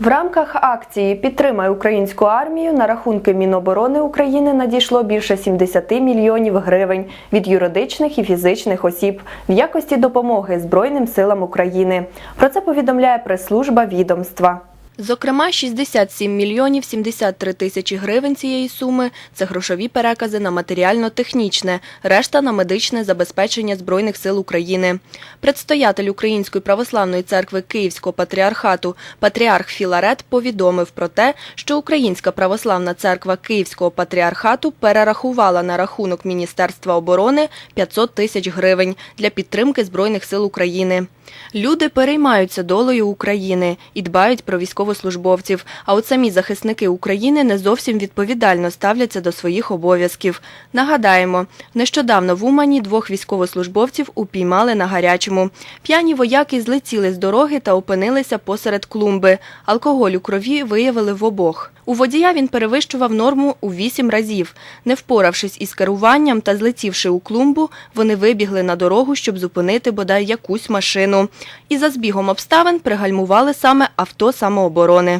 В рамках акції Підтримай українську армію на рахунки Міноборони України надійшло більше 70 мільйонів гривень від юридичних і фізичних осіб в якості допомоги Збройним силам України. Про це повідомляє прес-служба відомства. Зокрема, 67 мільйонів 73 тисячі гривень цієї суми – це грошові перекази на матеріально-технічне, решта – на медичне забезпечення Збройних сил України. Предстоятель Української православної церкви Київського патріархату патріарх Філарет повідомив про те, що Українська православна церква Київського патріархату перерахувала на рахунок Міністерства оборони 500 тисяч гривень для підтримки Збройних сил України. Люди переймаються долею України і дбають про військовослужбовців, а от самі захисники України не зовсім відповідально ставляться до своїх обов'язків. Нагадаємо, нещодавно в Умані двох військовослужбовців упіймали на гарячому. П'яні вояки злетіли з дороги та опинилися посеред клумби. Алкоголь у крові виявили в обох. У водія він перевищував норму у вісім разів. Не впоравшись із керуванням та злетівши у клумбу, вони вибігли на дорогу, щоб зупинити бодай якусь машину. І за збігом обставин пригальмували саме авто самооборони оборони.